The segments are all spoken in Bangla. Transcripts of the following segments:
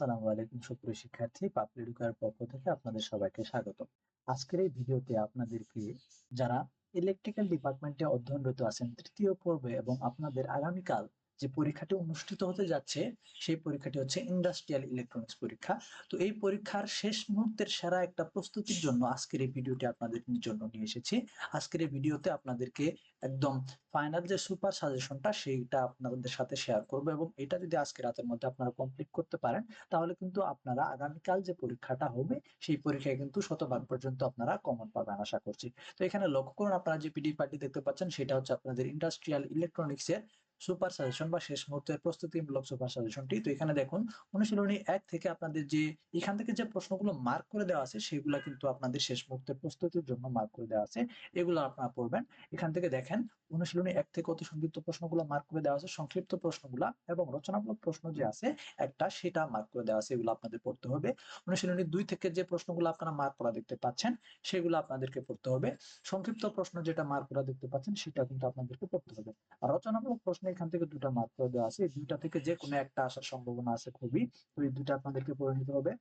আসসালামু আলাইকুম সুপ্রিয় শিক্ষার্থী পাপলি এডুকার পক্ষ থেকে আপনাদের সবাইকে স্বাগত আজকের এই ভিডিওতে আপনাদেরকে যারা ইলেকট্রিক্যাল ডিপার্টমেন্টে অধ্যয়নরত আছেন, তৃতীয় পর্বে এবং আপনাদের আগামীকাল যে পরীক্ষাটি অনুষ্ঠিত হতে যাচ্ছে, সেই পরীক্ষাটি হচ্ছে ইন্ডাস্ট্রিয়াল ইলেকট্রনিক্স পরীক্ষা। তো এই পরীক্ষার শেষ মুহূর্তের সেরা একটা প্রস্তুতির জন্য আজকের এই ভিডিওটি আপনাদের জন্য নিয়ে এসেছি। আজকের এই ভিডিওতে আপনাদেরকে একদম ফাইনাল যে সুপার সাজেশনটা সেইটা আপনাদের সাথে শেয়ার করব এবং এটা যদি আজকে রাতের মধ্যে আপনারা কমপ্লিট করতে পারেন, তাহলে কিন্তু আপনারা আগামীকাল যে পরীক্ষাটা হবে, সেই পরীক্ষায় কিন্তু শতভাগ পর্যন্ত আপনারা কমন পাবেন আশা করছি। তো এখানে লক্ষ্য করুন, আপনারা যে পিডি পার্টি দেখতে পাচ্ছেন, সেটা হচ্ছে আপনাদের ইন্ডাস্ট্রিয়াল ইলেকট্রনিক্স এর সুপার সাজেশন বা শেষ মুহূর্তের প্রস্তুতিমূলক সুপার সাজেশনটি। তো এখানে দেখুন, অনুশীলনী এক থেকে আপনাদের যে, এখান থেকে যে প্রশ্নগুলো মার্ক করে দেওয়া আছে, সেগুলো কিন্তু আপনাদের শেষ মুহূর্তের প্রস্তুতির জন্য মার্ক করে দেওয়া আছে। এগুলো আপনারা পড়বেন। এখান থেকে দেখেন অনুশীলনী এক থেকে অতি সংক্ষিপ্ত প্রশ্নগুলো মার্ক করে দেওয়া আছে, সংক্ষিপ্ত প্রশ্নগুলো এবং রচনামূলক প্রশ্ন যে আছে, একটা সেটা মার্ক করে দেওয়া আছে, এগুলো আপনাদের পড়তে হবে। অনুশীলনী দুই থেকে যে প্রশ্নগুলো আপনারা মার্ক করা দেখতে পাচ্ছেন, সেগুলো আপনাদেরকে পড়তে হবে। সংক্ষিপ্ত প্রশ্ন যেটা মার্ক করা দেখতে পাচ্ছেন, সেটা কিন্তু আপনাদেরকে পড়তে হবে। আর রচনামূলক প্রশ্ন এখান থেকে দুটা মার্ক করে দেওয়া আছে, এই দুইটা থেকে যে কোনো একটা আসার সম্ভাবনা আছে খুবই, তো এই দুইটা আপনাদেরকে পড়ে নিতে হবে।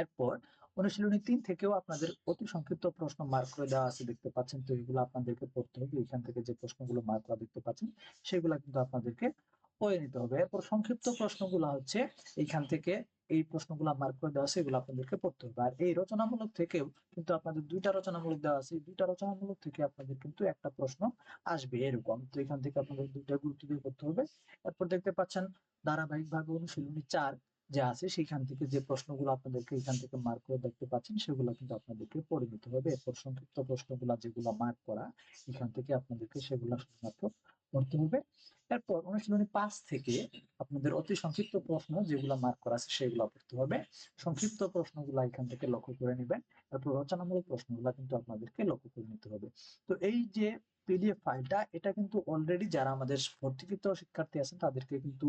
এরপর অনুশীলনী তিন থেকেও আপনাদের অতি সংক্ষিপ্ত প্রশ্ন মার্ক করে দেওয়া আছে দেখতে পাচ্ছেন। তো এগুলো আপনাদেরকে পড়তে হবে। এখান থেকে যে প্রশ্নগুলো মার্ক করা দেখতে পাচ্ছেন, সেগুলো কিন্তু আপনাদেরকে পড়ে নিতে হবে। এরপর সংক্ষিপ্ত প্রশ্নগুলো হচ্ছে, এইখান থেকে এই প্রশ্নগুলো মার্ক করে দেওয়া আছে, এগুলো আপনাদেরকে পড়তে হবে। আর এই রচনামূলক থেকেও কিন্তু আপনাদের দুইটা রচনামূলক দেওয়া আছে। দুইটা রচনামূলক থেকে আপনাদের কিন্তু একটা প্রশ্ন আসবে এরকম। তো এখান থেকে আপনাদের দুইটা গুরুত্ব দিয়ে করতে হবে। এরপর দেখতে পাচ্ছেন, ধারাবাহিকভাবে অনুশীলনী চার যে আছে সেখান থেকে যে প্রশ্নগুলো আপনাদেরকে এখান থেকে মার্ক করে দেখতে পাচ্ছেন, সেগুলো কিন্তু আপনাদেরকে পড়ে নিতে হবে। এরপর সংক্ষিপ্ত প্রশ্নগুলো যেগুলো মার্ক করা, এখান থেকে আপনাদেরকে সেগুলো শুধুমাত্র পড়তে হবে। এরপর অনুশীলনী পাঁচ থেকে আপনাদের অতি সংক্ষিপ্ত প্রশ্ন যেগুলো মার্ক করা আছে সেগুলো পড়তে হবে। সংক্ষিপ্ত প্রশ্নগুলো এখান থেকে লক্ষ্য করে নেবেন। এরপর রচনামূলক প্রশ্নগুলো কিন্তু আপনাদেরকে লক্ষ্য করে নিতে হবে। তো এই যে পিডিএফ ফাইলটা এটা কিন্তু অলরেডি যারা আমাদের ভর্তিকৃত শিক্ষার্থী আছেন, তাদেরকে কিন্তু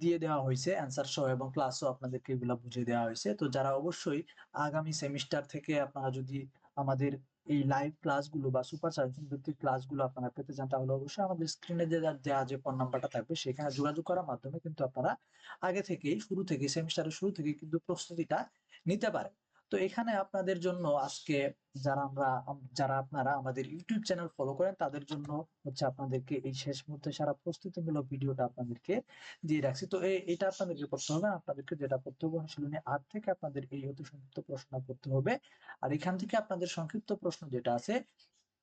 দিয়ে দেওয়া হয়েছে অ্যান্সার সহ এবং ক্লাসও আপনাদেরকে এগুলো বুঝিয়ে দেওয়া হয়েছে। তো যারা অবশ্যই আগামী সেমিস্টার থেকে আপনারা যদি আমাদের এই লাইভ ক্লাসগুলো বা সুপার সাজেশন ভিত্তিক ক্লাসগুলো আপনারা পেতে চান, তাহলে অবশ্যই আমাদের স্ক্রিনে যে দেওয়া যে ফোন নাম্বারটা থাকবে, সেখানে যোগাযোগ করার মাধ্যমে কিন্তু আপনারা আগে থেকেই, শুরু থেকে সেমিস্টারের শুরু থেকে কিন্তু প্রস্তুতিটা নিতে পারেন। তো এখানে আপনাদের জন্য আজকে যারা আমরা, যারা আপনারা আমাদের ইউটিউব চ্যানেল ফলো করেন, তাদের জন্য হচ্ছে আপনাদেরকে এই শেষ মুহূর্তে সারা প্রস্তুতিমূলক ভিডিওটা আপনাদেরকে দিয়ে রাখছি। তো এটা আপনাদেরকে করতে হবে। আপনাদেরকে যেটা করতে হবে অনুশীলনী আট থেকে আপনাদের এই অতি সংক্ষিপ্ত প্রশ্ন করতে হবে। আর এখান থেকে আপনাদের সংক্ষিপ্ত প্রশ্ন যেটা আছে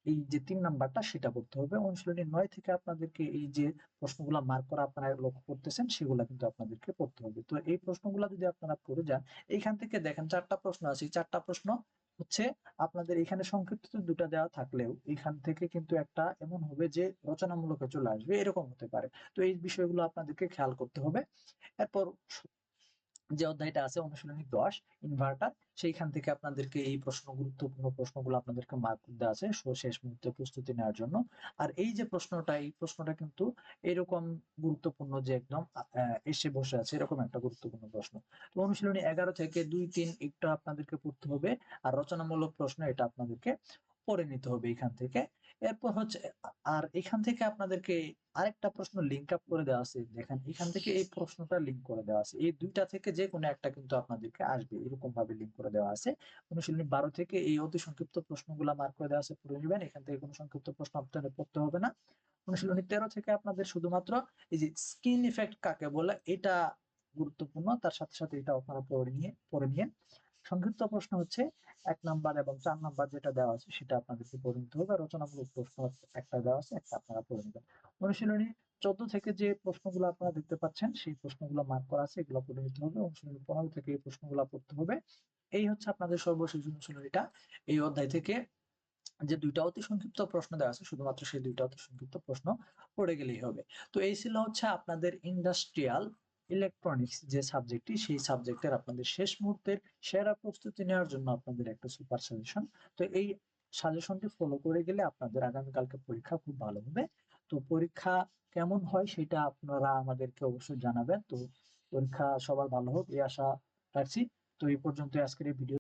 এই যে তিন নাম্বারটা সেটা করতে হবে। অনুশীলনী নয় থেকে আপনাদেরকে এই যে প্রশ্নগুলো মার্ক করা আপনারা লক্ষ্য করতেছেন, সেগুলো কিন্তু আপনাদেরকে পড়তে হবে। তো এই প্রশ্নগুলো যদি আপনারা পড়ে যান, এইখান থেকে দেখেন চারটা প্রশ্ন আছে। চারটা প্রশ্ন হচ্ছে আপনাদের এখানে সংক্ষিপ্ত দুটা দেওয়া থাকলেও এখান থেকে কিন্তু একটা এমন হবে যে রচনামূলকে চলে আসবে। এরকম হতে পারে। তো এই বিষয়গুলো আপনাদেরকে খেয়াল করতে হবে। এরপর যে অধ্যায়টা আছে অনুশীলনী দশ ইনভার্টার সেইখান থেকে আপনাদেরকে এই প্রশ্ন, গুরুত্বপূর্ণ প্রশ্নগুলো আপনাদেরকে মার্ক দেওয়া আছে শেষ মুহূর্তে প্রস্তুতি নেওয়ার জন্য। আর এই যে প্রশ্নটা, এই প্রশ্নটা কিন্তু এরকম গুরুত্বপূর্ণ যে একদম এসে বসে আছে, এরকম একটা গুরুত্বপূর্ণ প্রশ্ন। তো অনুশীলনী এগারো থেকে দুই তিন একটা আপনাদেরকে পড়তে হবে। আর রচনামূলক প্রশ্ন, এটা আপনাদেরকে পড়ে নিতে হবে এখান থেকে। এরপর হচ্ছে, আর এখান থেকে আপনাদেরকে আরেকটা প্রশ্ন লিঙ্ক আপ করে দেওয়া আছে। দেখেন, এখান থেকে এই প্রশ্নটা লিঙ্ক করে দেওয়া আছে। এই দুইটা থেকে যে কোনো একটা কিন্তু আপনাদেরকে আসবে এরকম ভাবে লিঙ্ক করে দেওয়া আছে। অনুশীলনী বারো থেকে এই অতি সংক্ষিপ্ত প্রশ্নগুলো মার্ক করে দেওয়া আছে, পড়ে নেবেন। এখান থেকে কোনো সংক্ষিপ্ত প্রশ্ন আপনাদের পড়তে হবে না। অনুশীলনী তেরো থেকে আপনাদের শুধুমাত্র এই যে স্কিন ইফেক্ট কাকে বলে, এটা গুরুত্বপূর্ণ। তার সাথে সাথে এটা আপনারা পড়ে নিয়ে পড়ে নিয়ে সংক্ষিপ্ত প্রশ্ন হচ্ছে এক নাম্বার এবং চার নাম্বার যেটা দেওয়া আছে সেটা আপনাদেরকে পড়ে নিতে হবে। রচনামূলক প্রশ্ন একটা দেওয়া আছে, একটা আপনারা পড়ে নেবেন। অনুশীলনী চোদ্দ থেকে যে প্রশ্নগুলো আপনারা দেখতে পাচ্ছেন, সেই প্রশ্নগুলো মার্ক করা আছে, এগুলো পড়ে নিতে হবে। অনুশীলনী পনেরো থেকে এই প্রশ্নগুলো পড়তে হবে। এই হচ্ছে আপনাদের সর্বশেষ অনুশীলনীটা। এই অধ্যায় থেকে যে দুইটা অতি সংক্ষিপ্ত প্রশ্ন দেওয়া আছে, শুধুমাত্র সেই দুইটা অতি সংক্ষিপ্ত প্রশ্ন পড়ে গেলেই হবে। তো এই ছিল হচ্ছে আপনাদের ইন্ডাস্ট্রিয়াল ইলেকট্রনিক্স যে সাবজেক্টটি সেই সাবজেক্টের আপনাদের শেষ মুহূর্তের সেরা প্রস্তুতি নেওয়ার জন্য আপনাদের একটা সুপার সাজেশন তো এই সাজেশনটি ফলো করে গেলে আপনাদের আগামীকালকে পরীক্ষা খুব ভালো হবে। তো পরীক্ষা কেমন হয় সেটা আপনারা আমাদেরকে অবশ্যই জানাবেন। তো পরীক্ষা সবার ভালো হোক, এই আশা রাখছি। তো এই পর্যন্ত আজকের এই ভিডিও